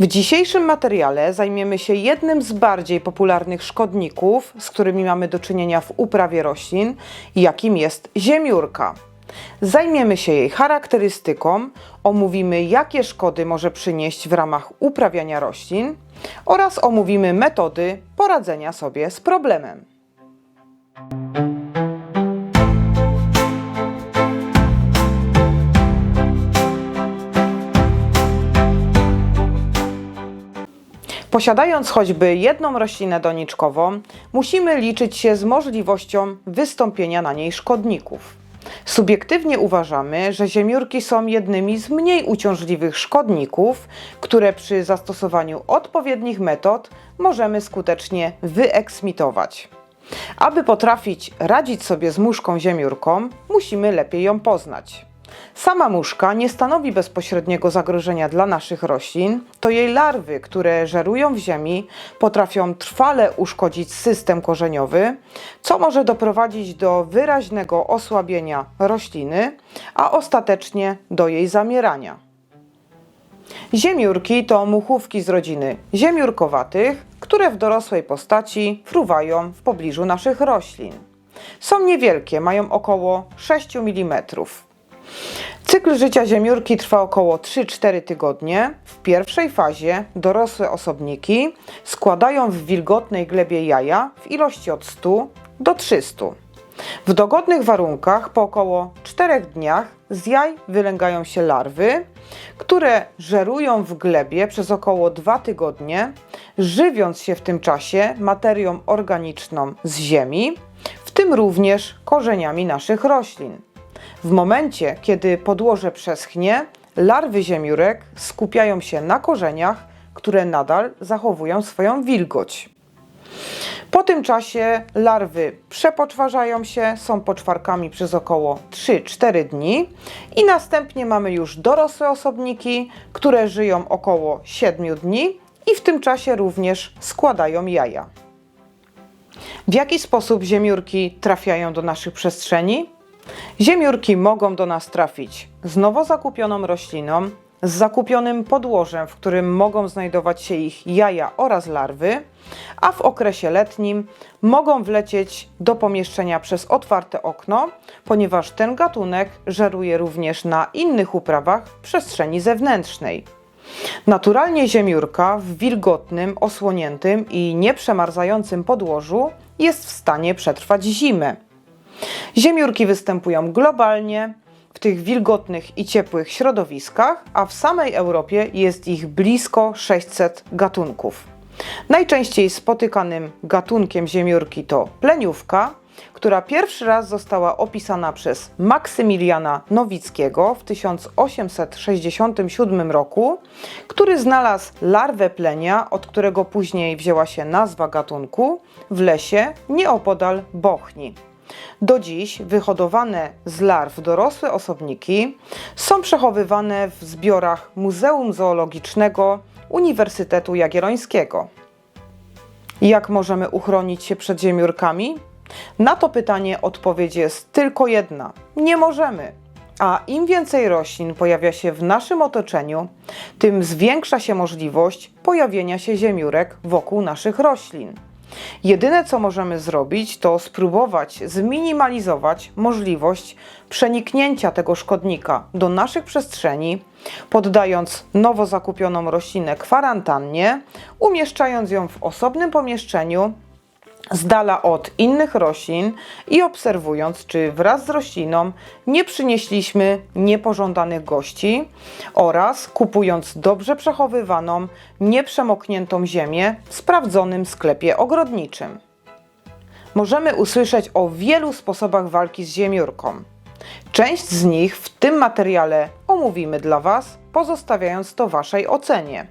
W dzisiejszym materiale zajmiemy się jednym z bardziej popularnych szkodników, z którymi mamy do czynienia w uprawie roślin, jakim jest ziemiórka. Zajmiemy się jej charakterystyką, omówimy jakie szkody może przynieść w ramach uprawiania roślin oraz omówimy metody poradzenia sobie z problemem. Posiadając choćby jedną roślinę doniczkową, musimy liczyć się z możliwością wystąpienia na niej szkodników. Subiektywnie uważamy, że ziemiórki są jednymi z mniej uciążliwych szkodników, które przy zastosowaniu odpowiednich metod możemy skutecznie wyeksmitować. Aby potrafić radzić sobie z muszką ziemiórką, musimy lepiej ją poznać. Sama muszka nie stanowi bezpośredniego zagrożenia dla naszych roślin, to jej larwy, które żerują w ziemi, potrafią trwale uszkodzić system korzeniowy, co może doprowadzić do wyraźnego osłabienia rośliny, a ostatecznie do jej zamierania. Ziemiórki to muchówki z rodziny ziemiórkowatych, które w dorosłej postaci fruwają w pobliżu naszych roślin. Są niewielkie, mają około 6 mm. Cykl życia ziemiórki trwa około 3-4 tygodnie. W pierwszej fazie dorosłe osobniki składają w wilgotnej glebie jaja w ilości od 100 do 300. W dogodnych warunkach po około 4 dniach z jaj wylęgają się larwy, które żerują w glebie przez około 2 tygodnie, żywiąc się w tym czasie materią organiczną z ziemi, w tym również korzeniami naszych roślin. W momencie, kiedy podłoże przeschnie, larwy ziemiórek skupiają się na korzeniach, które nadal zachowują swoją wilgoć. Po tym czasie larwy przepoczwarzają się, są poczwarkami przez około 3-4 dni i następnie mamy już dorosłe osobniki, które żyją około 7 dni i w tym czasie również składają jaja. W jaki sposób ziemiórki trafiają do naszych przestrzeni? Ziemiórki mogą do nas trafić z nowo zakupioną rośliną, z zakupionym podłożem, w którym mogą znajdować się ich jaja oraz larwy, a w okresie letnim mogą wlecieć do pomieszczenia przez otwarte okno, ponieważ ten gatunek żeruje również na innych uprawach w przestrzeni zewnętrznej. Naturalnie ziemiórka w wilgotnym, osłoniętym i nieprzemarzającym podłożu jest w stanie przetrwać zimę. Ziemiórki występują globalnie w tych wilgotnych i ciepłych środowiskach, a w samej Europie jest ich blisko 600 gatunków. Najczęściej spotykanym gatunkiem ziemiórki to pleniówka, która pierwszy raz została opisana przez Maksymiliana Nowickiego w 1867 roku, który znalazł larwę plenia, od którego później wzięła się nazwa gatunku, w lesie nieopodal Bochni. Do dziś wyhodowane z larw dorosłe osobniki są przechowywane w zbiorach Muzeum Zoologicznego Uniwersytetu Jagiellońskiego. Jak możemy uchronić się przed ziemiórkami? Na to pytanie odpowiedź jest tylko jedna: nie możemy. A im więcej roślin pojawia się w naszym otoczeniu, tym zwiększa się możliwość pojawienia się ziemiórek wokół naszych roślin. Jedyne co możemy zrobić, to spróbować zminimalizować możliwość przeniknięcia tego szkodnika do naszych przestrzeni, poddając nowo zakupioną roślinę kwarantannie, umieszczając ją w osobnym pomieszczeniu z dala od innych roślin i obserwując, czy wraz z rośliną nie przynieśliśmy niepożądanych gości oraz kupując dobrze przechowywaną, nieprzemokniętą ziemię w sprawdzonym sklepie ogrodniczym. Możemy usłyszeć o wielu sposobach walki z ziemiórką. Część z nich w tym materiale omówimy dla Was, pozostawiając to Waszej ocenie.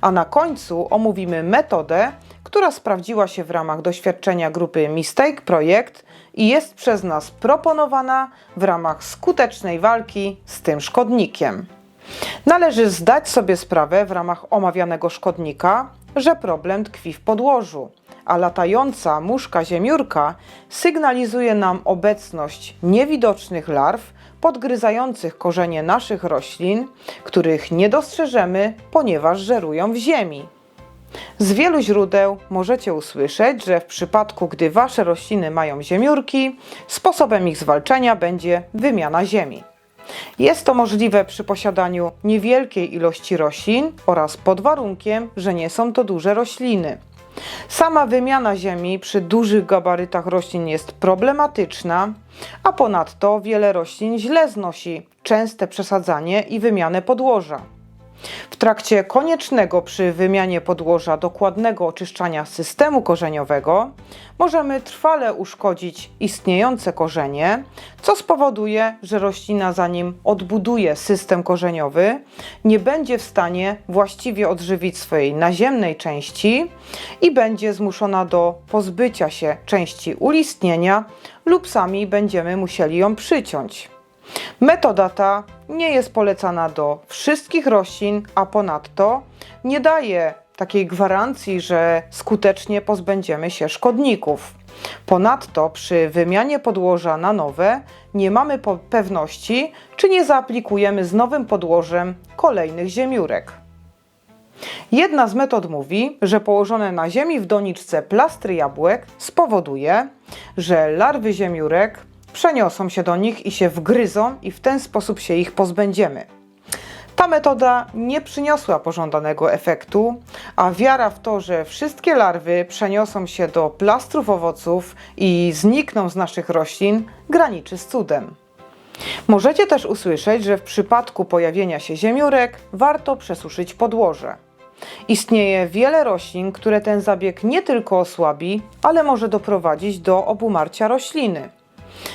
A na końcu omówimy metodę, która sprawdziła się w ramach doświadczenia grupy Mistake Projekt i jest przez nas proponowana w ramach skutecznej walki z tym szkodnikiem. Należy zdać sobie sprawę w ramach omawianego szkodnika, że problem tkwi w podłożu, a latająca muszka ziemiórka sygnalizuje nam obecność niewidocznych larw podgryzających korzenie naszych roślin, których nie dostrzeżemy, ponieważ żerują w ziemi. Z wielu źródeł możecie usłyszeć, że w przypadku, gdy wasze rośliny mają ziemiórki, sposobem ich zwalczania będzie wymiana ziemi. Jest to możliwe przy posiadaniu niewielkiej ilości roślin oraz pod warunkiem, że nie są to duże rośliny. Sama wymiana ziemi przy dużych gabarytach roślin jest problematyczna, a ponadto wiele roślin źle znosi częste przesadzanie i wymianę podłoża. W trakcie koniecznego przy wymianie podłoża dokładnego oczyszczania systemu korzeniowego możemy trwale uszkodzić istniejące korzenie, co spowoduje, że roślina zanim odbuduje system korzeniowy, nie będzie w stanie właściwie odżywić swojej naziemnej części i będzie zmuszona do pozbycia się części ulistnienia lub sami będziemy musieli ją przyciąć. Metoda ta nie jest polecana do wszystkich roślin, a ponadto nie daje takiej gwarancji, że skutecznie pozbędziemy się szkodników. Ponadto przy wymianie podłoża na nowe nie mamy pewności, czy nie zaaplikujemy z nowym podłożem kolejnych ziemiórek. Jedna z metod mówi, że położone na ziemi w doniczce plastry jabłek spowoduje, że larwy ziemiórek przeniosą się do nich i się wgryzą i w ten sposób się ich pozbędziemy. Ta metoda nie przyniosła pożądanego efektu, a wiara w to, że wszystkie larwy przeniosą się do plastrów owoców i znikną z naszych roślin, graniczy z cudem. Możecie też usłyszeć, że w przypadku pojawienia się ziemiórek warto przesuszyć podłoże. Istnieje wiele roślin, które ten zabieg nie tylko osłabi, ale może doprowadzić do obumarcia rośliny.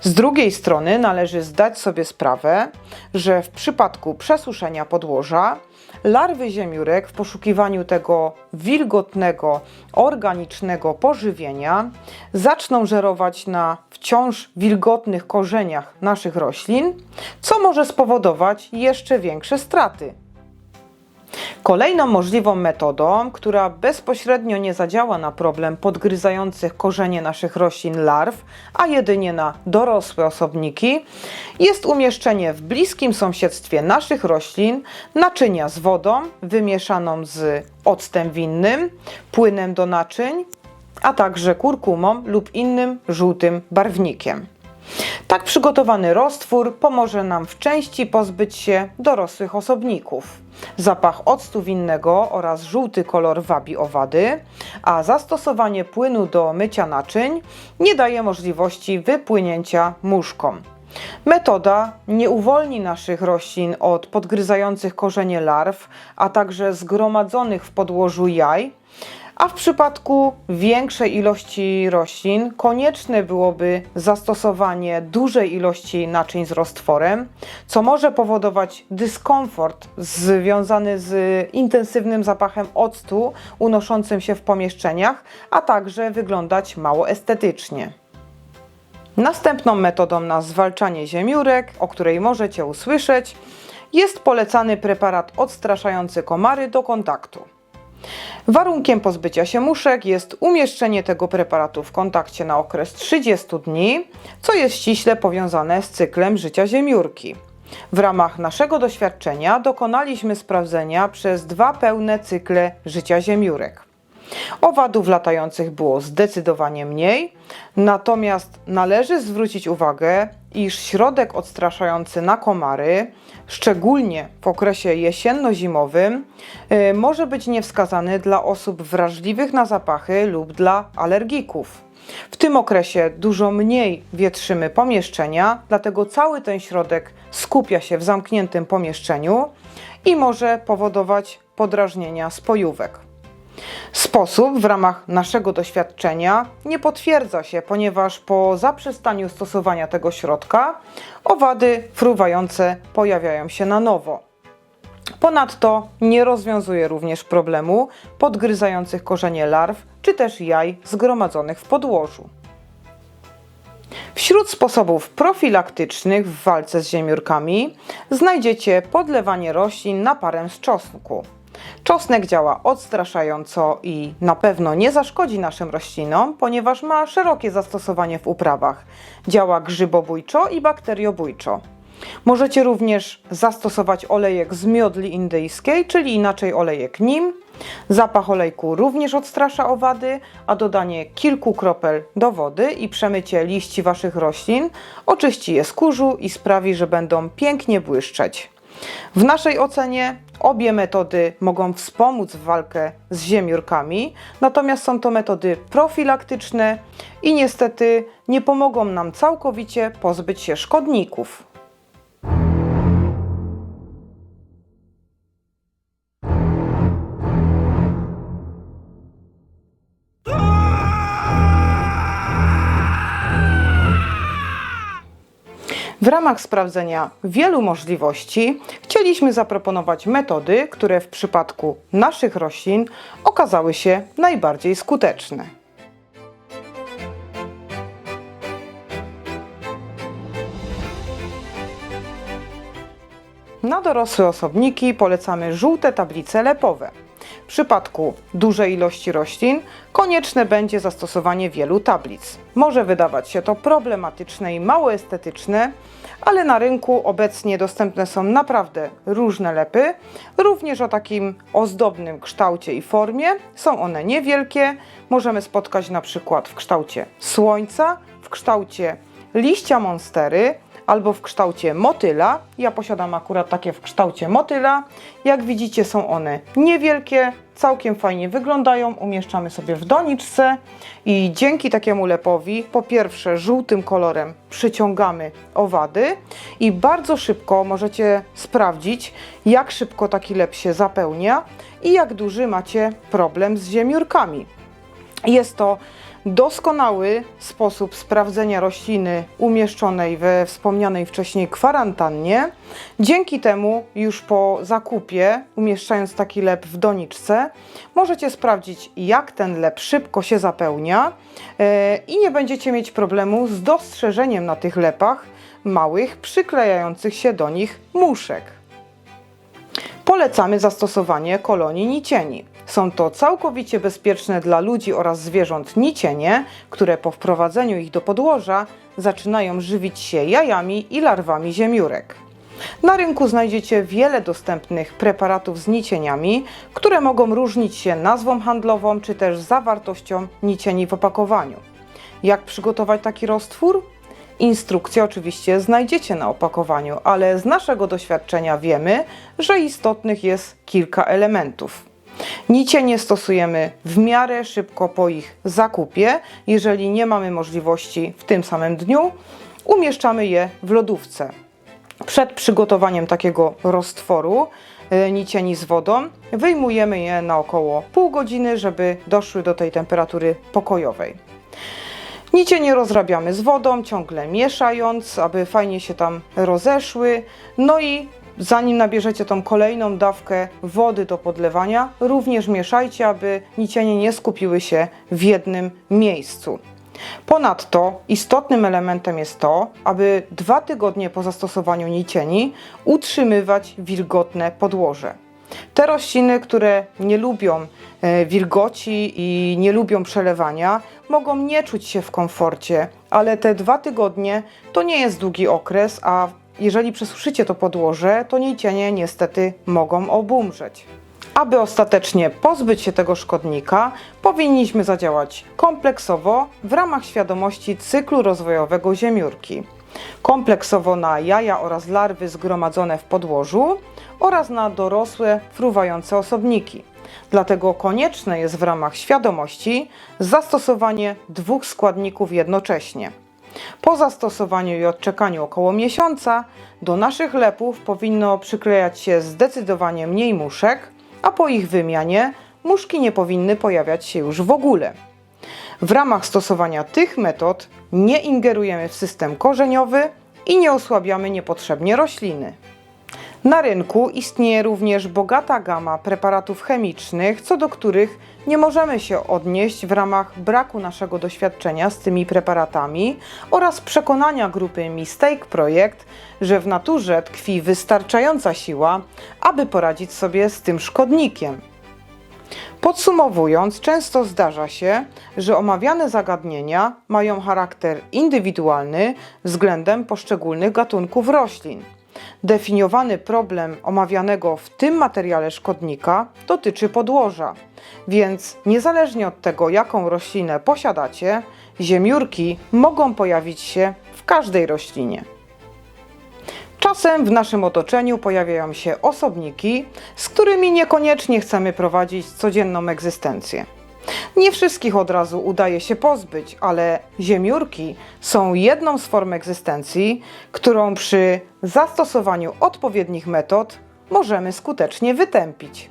Z drugiej strony należy zdać sobie sprawę, że w przypadku przesuszenia podłoża larwy ziemiórek w poszukiwaniu tego wilgotnego, organicznego pożywienia zaczną żerować na wciąż wilgotnych korzeniach naszych roślin, co może spowodować jeszcze większe straty. Kolejną możliwą metodą, która bezpośrednio nie zadziała na problem podgryzających korzenie naszych roślin larw, a jedynie na dorosłe osobniki, jest umieszczenie w bliskim sąsiedztwie naszych roślin naczynia z wodą wymieszaną z octem winnym, płynem do naczyń, a także kurkumą lub innym żółtym barwnikiem. Tak przygotowany roztwór pomoże nam w części pozbyć się dorosłych osobników. Zapach octu winnego oraz żółty kolor wabi owady, a zastosowanie płynu do mycia naczyń nie daje możliwości wypłynięcia muszkom. Metoda nie uwolni naszych roślin od podgryzających korzenie larw, a także zgromadzonych w podłożu jaj, a w przypadku większej ilości roślin konieczne byłoby zastosowanie dużej ilości naczyń z roztworem, co może powodować dyskomfort związany z intensywnym zapachem octu unoszącym się w pomieszczeniach, a także wyglądać mało estetycznie. Następną metodą na zwalczanie ziemiórek, o której możecie usłyszeć, jest polecany preparat odstraszający komary do kontaktu. Warunkiem pozbycia się muszek jest umieszczenie tego preparatu w kontakcie na okres 30 dni, co jest ściśle powiązane z cyklem życia ziemiórki. W ramach naszego doświadczenia dokonaliśmy sprawdzenia przez dwa pełne cykle życia ziemiórek. Owadów latających było zdecydowanie mniej, natomiast należy zwrócić uwagę, iż środek odstraszający na komary, szczególnie w okresie jesienno-zimowym, y, może być niewskazany dla osób wrażliwych na zapachy lub dla alergików. W tym okresie dużo mniej wietrzymy pomieszczenia, dlatego cały ten środek skupia się w zamkniętym pomieszczeniu i może powodować podrażnienia spojówek. Sposób w ramach naszego doświadczenia nie potwierdza się, ponieważ po zaprzestaniu stosowania tego środka owady fruwające pojawiają się na nowo. Ponadto nie rozwiązuje również problemu podgryzających korzenie larw czy też jaj zgromadzonych w podłożu. Wśród sposobów profilaktycznych w walce z ziemiórkami znajdziecie podlewanie roślin naparem z czosnku. Czosnek działa odstraszająco i na pewno nie zaszkodzi naszym roślinom, ponieważ ma szerokie zastosowanie w uprawach. Działa grzybobójczo i bakteriobójczo. Możecie również zastosować olejek z miodli indyjskiej, czyli inaczej olejek nim. Zapach olejku również odstrasza owady, a dodanie kilku kropel do wody i przemycie liści Waszych roślin oczyści je z kurzu i sprawi, że będą pięknie błyszczeć. W naszej ocenie obie metody mogą wspomóc w walkę z ziemiórkami, natomiast są to metody profilaktyczne i niestety nie pomogą nam całkowicie pozbyć się szkodników. W ramach sprawdzenia wielu możliwości chcieliśmy zaproponować metody, które w przypadku naszych roślin okazały się najbardziej skuteczne. Na dorosłe osobniki polecamy żółte tablice lepowe. W przypadku dużej ilości roślin konieczne będzie zastosowanie wielu tablic. Może wydawać się to problematyczne i mało estetyczne, ale na rynku obecnie dostępne są naprawdę różne lepy, również o takim ozdobnym kształcie i formie. Są one niewielkie, możemy spotkać na przykład w kształcie słońca, w kształcie liścia monstery, albo w kształcie motyla. Ja posiadam akurat takie w kształcie motyla. Jak widzicie, są one niewielkie, całkiem fajnie wyglądają. Umieszczamy sobie w doniczce i dzięki takiemu lepowi, po pierwsze, żółtym kolorem przyciągamy owady i bardzo szybko możecie sprawdzić, jak szybko taki lep się zapełnia i jak duży macie problem z ziemiórkami. Jest to doskonały sposób sprawdzenia rośliny umieszczonej we wspomnianej wcześniej kwarantannie. Dzięki temu już po zakupie, umieszczając taki lep w doniczce, możecie sprawdzić, jak ten lep szybko się zapełnia yy, i nie będziecie mieć problemu z dostrzeżeniem na tych lepach małych, przyklejających się do nich muszek. Polecamy zastosowanie kolonii nicieni. Są to całkowicie bezpieczne dla ludzi oraz zwierząt nicienie, które po wprowadzeniu ich do podłoża zaczynają żywić się jajami i larwami ziemiórek. Na rynku znajdziecie wiele dostępnych preparatów z nicieniami, które mogą różnić się nazwą handlową czy też zawartością nicieni w opakowaniu. Jak przygotować taki roztwór? Instrukcję oczywiście znajdziecie na opakowaniu, ale z naszego doświadczenia wiemy, że istotnych jest kilka elementów. Nicie nie stosujemy w miarę szybko po ich zakupie. Jeżeli nie mamy możliwości w tym samym dniu, umieszczamy je w lodówce. Przed przygotowaniem takiego roztworu y, nicieni z wodą wyjmujemy je na około pół godziny, żeby doszły do tej temperatury pokojowej. Nicie nie rozrabiamy z wodą, ciągle mieszając, aby fajnie się tam rozeszły. No i zanim nabierzecie tą kolejną dawkę wody do podlewania, również mieszajcie, aby nicienie nie skupiły się w jednym miejscu. Ponadto istotnym elementem jest to, aby dwa tygodnie po zastosowaniu nicieni utrzymywać wilgotne podłoże. Te rośliny, które nie lubią e, wilgoci i nie lubią przelewania, mogą nie czuć się w komforcie, ale te dwa tygodnie to nie jest długi okres, a jeżeli przesuszycie to podłoże, to nicienie niestety mogą obumrzeć. Aby ostatecznie pozbyć się tego szkodnika, powinniśmy zadziałać kompleksowo w ramach świadomości cyklu rozwojowego ziemiórki. Kompleksowo na jaja oraz larwy zgromadzone w podłożu oraz na dorosłe, fruwające osobniki. Dlatego konieczne jest w ramach świadomości zastosowanie dwóch składników jednocześnie – po zastosowaniu i odczekaniu około miesiąca do naszych lepów powinno przyklejać się zdecydowanie mniej muszek, a po ich wymianie muszki nie powinny pojawiać się już w ogóle. W ramach stosowania tych metod nie ingerujemy w system korzeniowy i nie osłabiamy niepotrzebnie rośliny. Na rynku istnieje również bogata gama preparatów chemicznych, co do których nie możemy się odnieść w ramach braku naszego doświadczenia z tymi preparatami oraz przekonania grupy Mistake Projekt, że w naturze tkwi wystarczająca siła, aby poradzić sobie z tym szkodnikiem. Podsumowując, często zdarza się, że omawiane zagadnienia mają charakter indywidualny względem poszczególnych gatunków roślin. Definiowany problem omawianego w tym materiale szkodnika dotyczy podłoża, więc niezależnie od tego, jaką roślinę posiadacie, ziemiórki mogą pojawić się w każdej roślinie. Czasem w naszym otoczeniu pojawiają się osobniki, z którymi niekoniecznie chcemy prowadzić codzienną egzystencję. Nie wszystkich od razu udaje się pozbyć, ale ziemiórki są jedną z form egzystencji, którą przy zastosowaniu odpowiednich metod możemy skutecznie wytępić.